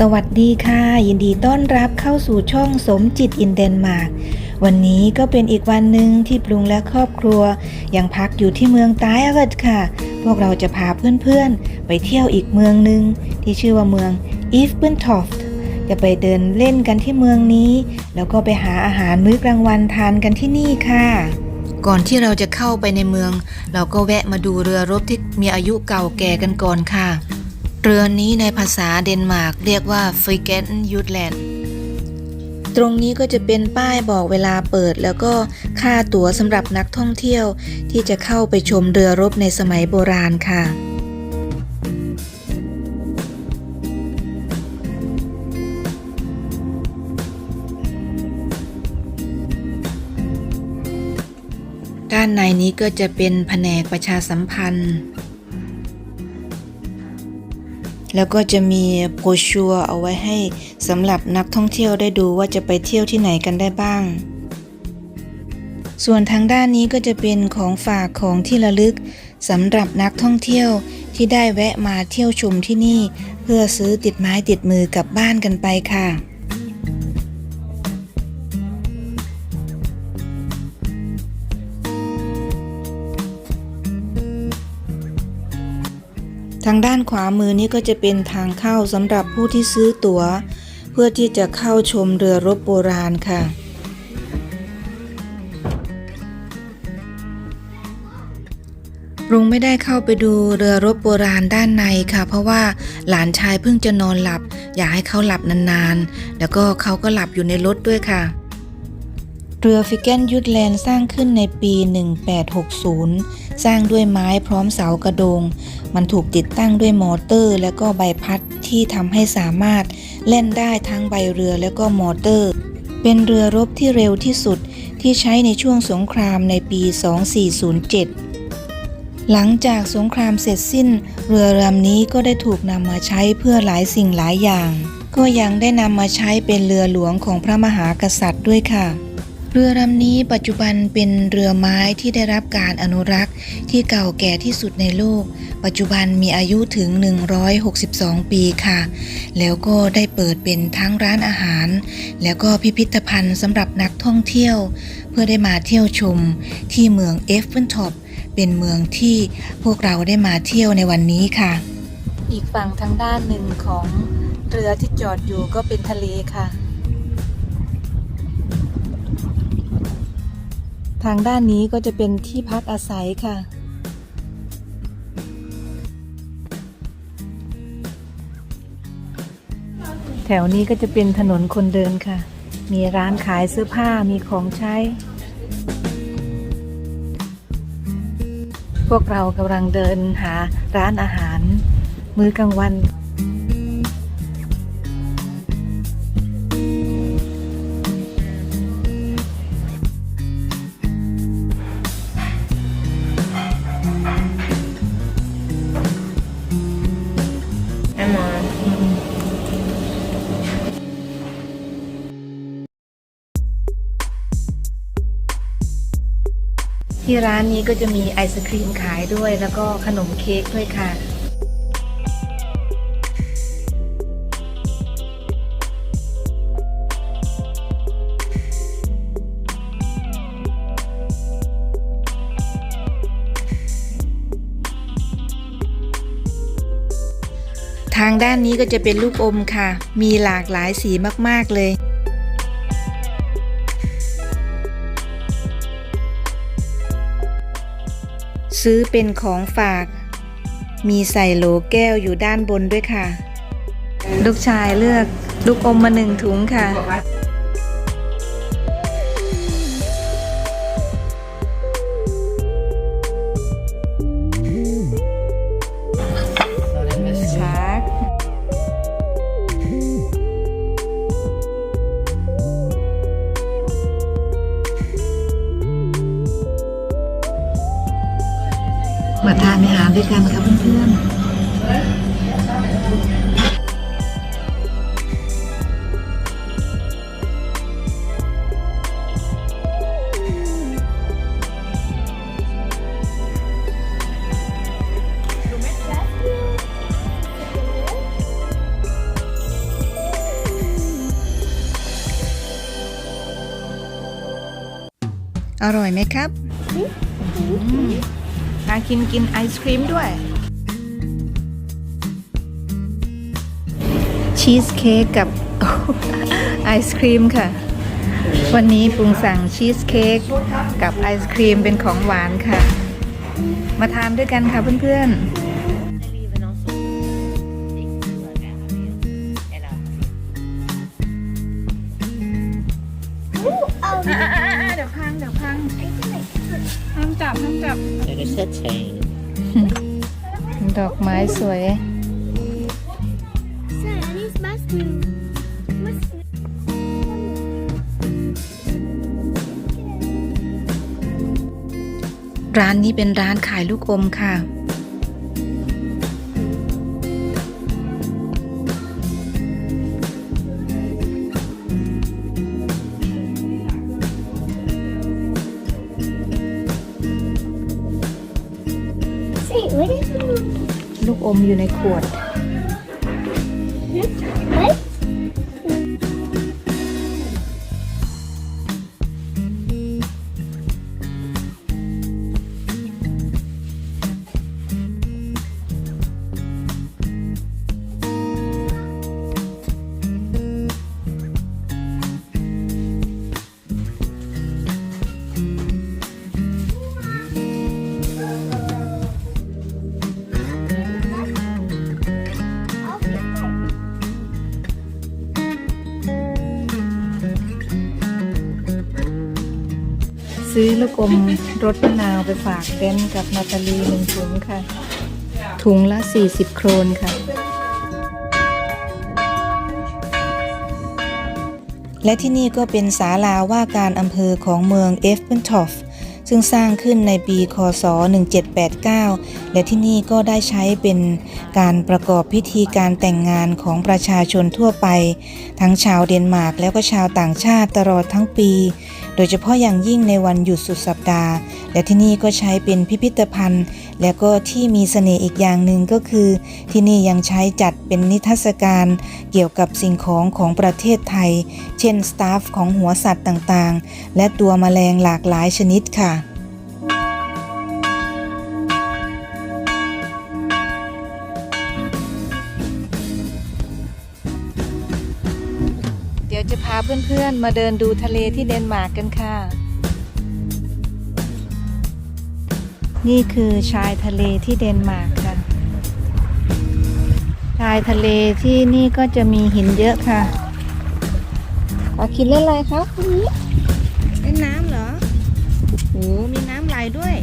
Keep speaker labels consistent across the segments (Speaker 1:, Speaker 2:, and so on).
Speaker 1: สวัสดีค่ะ ยินดีต้อนรับเข้าสู่ช่องสมจิตอินเดนมาร์กวันนี้ก็เป็นอีกวันหนึ่งที่ปรุงและครอบครัว ยังพักอยู่ที่เมืองตายเอิดค่ะ พวกเราจะพาเพื่อนๆ ไปเที่ยวอีกเมืองหนึ่งที่ชื่อว่าเมืองอีฟเบนทอฟจะไปเดินเล่นกันที่เมืองนี้ แล้วก็ไปหาอาหารมื้อกลางวันทานกันที่นี่ค่ะก่อนที่เราจะเข้าไปในเมือง เราก็แวะมาดูเรือรบที่มีอายุเก่าแก่กันก่อนค่ะ เรือนี้ในภาษาเดนมาร์กเรียกว่า f r i g a t u t l a n d ตรงนี้ก็จะเป็นป้ายบอกเวลาเปิด แล้วก็ค่าตั๋วสำหรับนักท่องเที่ยว ที่จะเข้าไปชมเรือรบในสมัยโบราณค่ะ ด้านในนี้ก็จะเป็นแผนกประชาสัมพันธ์ แล้วก็จะมีโพชัวเอาไว้ให้สำหรับนักท่องเที่ยวได้ดูว่าจะไปเที่ยวที่ไหนกันได้บ้าง ส่วนทางด้านนี้ก็จะเป็นของฝากของที่ระลึกสำหรับนักท่องเที่ยวที่ได้แวะมาเที่ยวชมที่นี่ เพื่อซื้อติดไม้ติดมือกลับบ้านกันไปค่ะ ทางด้านขวามือนี้ก็จะเป็นทางเข้าสำหรับผู้ที่ซื้อตั๋ว เพื่อที่จะเข้าชมเรือรบโบราณค่ะลุงไม่ได้เข้าไปดูเรือรบโบราณด้านในค่ะ เพราะว่าหลานชายเพิ่งจะนอนหลับ อยากให้เขาหลับนานๆ แล้วก็เขาก็หลับอยู่ในรถด้วยค่ะเรือฟิกเกนยุทธแลนด์สร้างขึ้นในปี 1860 สร้างด้วยไม้พร้อมเสากระโดง มันถูกติดตั้งด้วยมอเตอร์ และก็ใบพัดที่ทำให้สามารถเล่นได้ทั้งใบเรือและก็มอเตอร์ เป็นเรือรบที่เร็วที่สุดที่ใช้ในช่วงสงครามในปี 2407หลังจากสงครามเสร็จสิ้น เรือลำนี้ก็ได้ถูกนำมาใช้เพื่อหลายสิ่งหลายอย่าง ก็ยังได้นำมาใช้เป็นเรือหลวงของพระมหากษัตริย์ด้วยค่ะ เรือลำนี้ปัจจุบันเป็นเรือไม้ที่ได้รับการอนุรักษ์ที่เก่าแก่ที่สุดในโลก ปัจจุบันมีอายุถึง 162 ปีค่ะ แล้วก็ได้เปิดเป็นทั้งร้านอาหาร แล้วก็พิพิธภัณฑ์สำหรับนักท่องเที่ยว เพื่อได้มาเที่ยวชมที่เมืองเอฟเฟนท็อปเป็นเมืองที่พวกเราได้มาเที่ยวในวันนี้ค่ะ อีกฝั่งทางด้านหนึ่งของเรือที่จอดอยู่ก็เป็นทะเลค่ะ ทางด้านนี้ก็จะเป็นที่พักอาศัยค่ะ แถวนี้ก็จะเป็นถนนคนเดินค่ะ มีร้านขายเสื้อผ้ามีของใช้ พวกเรากำลังเดินหาร้านอาหาร มื้อกลางวัน ที่ร้านนี้ก็จะมีไอศครีมขายด้วย แล้วก็ขนมเค้กด้วยค่ะ ทางด้านนี้ก็จะเป็นลูกอมค่ะ มีหลากหลายสีมาก ๆ เลย ซื้อเป็นของฝาก มีใส่โหลแก้วอยู่ด้านบนด้วยค่ะ ลูกชายเลือกลูกอมมาหนึ่งถุงค่ะ กรนมค่ะเพื่อนอร่อยไหมครับาคินกินไอศครีมด้วย ชีสเค้กกับไอศครีมค่ะ วันนี้ปรุงสั่งชีสเค้กกับไอศครีมเป็นของหวานค่ะ มาทานด้วยกันค่ะเพื่อนๆ ชัชัดอกไม้สวย ร้านนี้เป็นร้านขายลูกอมค่ะ มอยู่ในขวด ซื้อลูกอมรสมะนาวไปฝากเบนกับนาตาลีหนึ่งถุงค่ะ ถุงละ 40 โครนค่ะ และที่นี่ก็เป็นศาลาว่าการอำเภอของเมืองเอฟเฟนทอฟ ซึ่งสร้างขึ้นในปี คศ 1789 และที่นี่ก็ได้ใช้เป็นการประกอบพิธีการแต่งงานของประชาชนทั่วไป ทั้งชาวเดนมาร์กแล้วก็ชาวต่างชาติตลอดทั้งปี โดยเฉพาะอย่างยิ่งในวันหยุดสุดสัปดาห์ และที่นี่ก็ใช้เป็นพิพิธภัณฑ์ และก็ที่มีเสน่ห์อีกอย่างหนึ่งก็คือ ที่นี่ยังใช้จัดเป็นนิทรรศการเกี่ยวกับสิ่งของของประเทศไทย เช่นสตาฟของหัวสัตว์ต่างๆ และตัวแมลงหลากหลายชนิดค่ะเดี๋ยวจะพาเพื่อนๆ มาเดินดูทะเลที่เดนมาร์กกันค่ะ นี่คือชายทะเลที่เดนมาร์กค่ะ ชายทะเลที่นี่ก็จะมีหินเยอะค่ะปาคิดเล่นอะไรครับเล่นน้ำเหรอโอ้มีน้ำไหลด้วย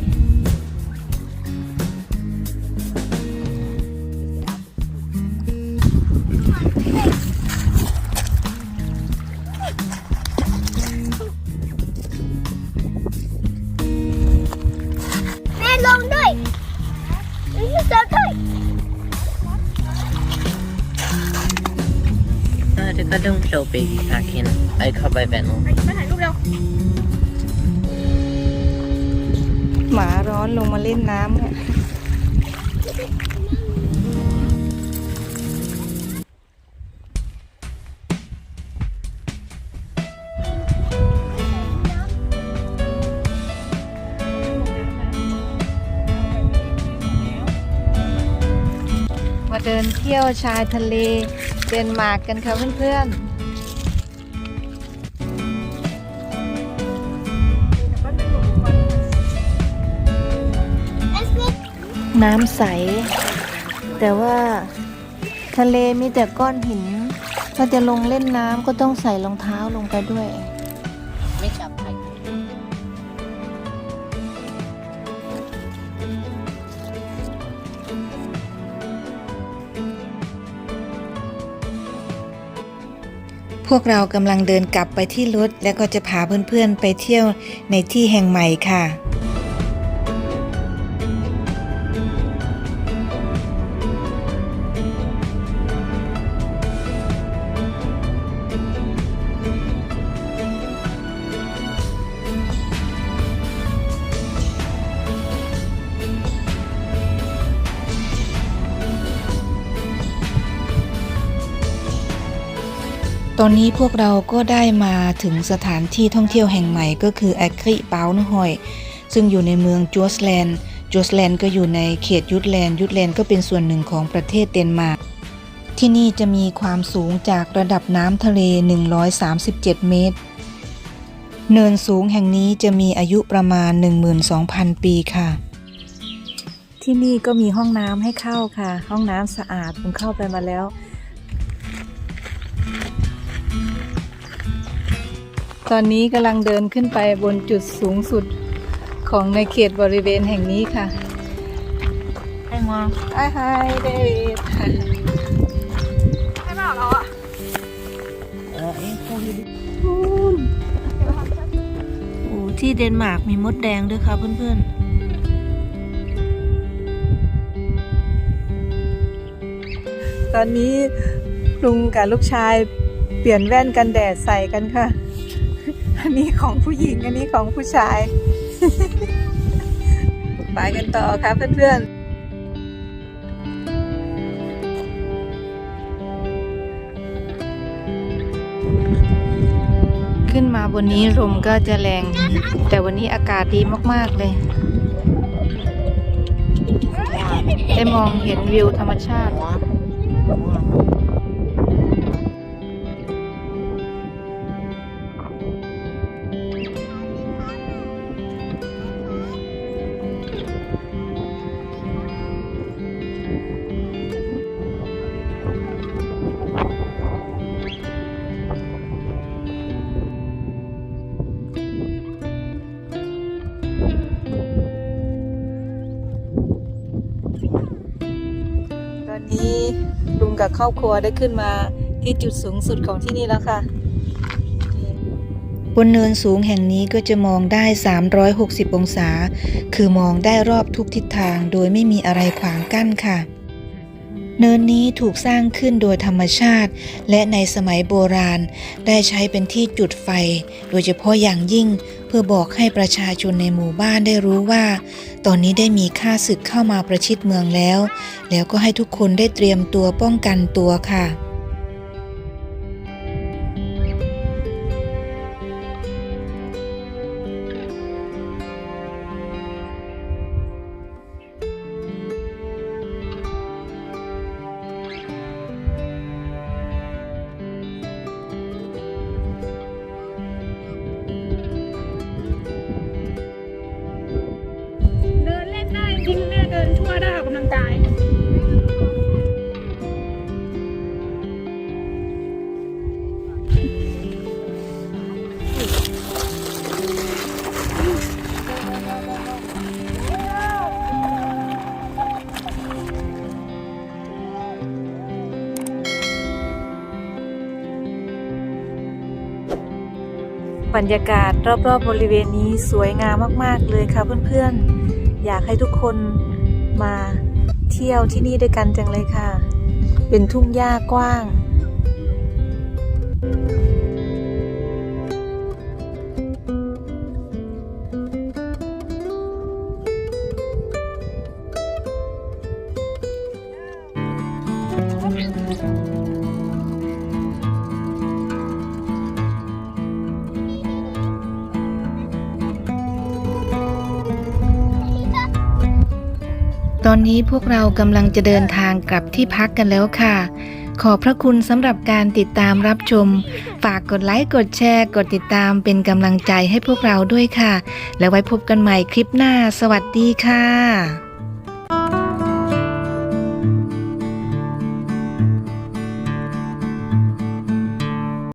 Speaker 2: แ Ah,
Speaker 3: det var dumt Lobi, Akin. Jag har bara vänner.
Speaker 1: หมาร้อนลงมาเล่นน้ำค่ะมาเดินเที่ยวชายทะเล เดนมาร์กกันค่ะเพื่อนๆน้ำใส แต่ว่าทะเลมีแต่ก้อนหิน ถ้าจะลงเล่นน้ำก็ต้องใส่รองเท้าลงไปด้วย วกเรากำลังเดินกลับไปที่รถ และก็จะพาเพื่อนๆไปเที่ยวในที่แห่งใหม่ค่ะ ตอนนี้พวกเราก็ได้มาถึงสถานที่ท่องเที่ยวแห่งใหม่ก็คือแอคริเปาน์ฮอย ซึ่งอยู่ในเมืองจูสแลนด์จูสแลนด์ก็อยู่ในเขตยุทธแลนด์ยุทธแลนด์ก็เป็นส่วนหนึ่งของประเทศเดนมาร์กที่นี่จะมีความสูงจากระดับน้ำทะเล 137 เมตร เนินสูงแห่งนี้จะมีอายุประมาณ 12,000 ปีค่ะ ที่นี่ก็มีห้องน้ำให้เข้าค่ะ ห้องน้ำสะอาดผมเข้าไปมาแล้ว ตอนนี้กำลังเดินขึ้นไปบนจุดสูงสุดของในเขตบริเวณแห่งนี้ค่ะ
Speaker 3: Hi, Mom.
Speaker 1: ไอ้ไฮเดวิด
Speaker 3: Uh, eh, kau hidup.
Speaker 1: โอ้ที่เดนมาร์กมีมดแดงด้วยค่ะเพื่อนๆตอนนี้ลุงกับลูกชายเปลี่ยนแว่นกันแดดใส่กันค่ะ อันนี้ของผู้หญิง อันนี้ของผู้ชาย ไปกันต่อค่ะเพื่อนๆขึ้นมาบนนี้ลมก็จะแรง แต่วันนี้อากาศดีมาก ๆ เลย ได้มองเห็นวิวธรรมชาติ กับครอบครัวได้ขึ้นมาที่จุดสูงสุดของที่นี่แล้วค่ะ บนเนินสูงแห่งนี้ก็จะมองได้ 360 องศา คือมองได้รอบทุกทิศทางโดยไม่มีอะไรขวางกั้นค่ะ เนินนี้ถูกสร้างขึ้นโดยธรรมชาติ และในสมัยโบราณ ได้ใช้เป็นที่จุดไฟ โดยเฉพาะอย่างยิ่งเพื่อบอกให้ประชาชนในหมู่บ้านได้รู้ว่า ตอนนี้ได้มีข้าศึกเข้ามาประชิดเมืองแล้ว แล้วก็ให้ทุกคนได้เตรียมตัวป้องกันตัวค่ะ รรยากาศรอบๆบบริเวณนี้สวยงามมาก ๆ เลยค่ะเพื่อนๆ อยากให้ทุกคนมาเที่ยวที่นี่ด้วยกันจังเลยค่ะ เป็นทุ่งหญ้ากว้าง ตอนนี้พวกเรากำลังจะเดินทางกลับที่พักกันแล้วค่ะ ขอบพระคุณสำหรับการติดตามรับชม ฝากกดไลค์ กดแชร์ กดติดตามเป็นกำลังใจให้พวกเราด้วยค่ะ แล้วไว้พบกันใหม่คลิปหน้า สวัสดีค่ะ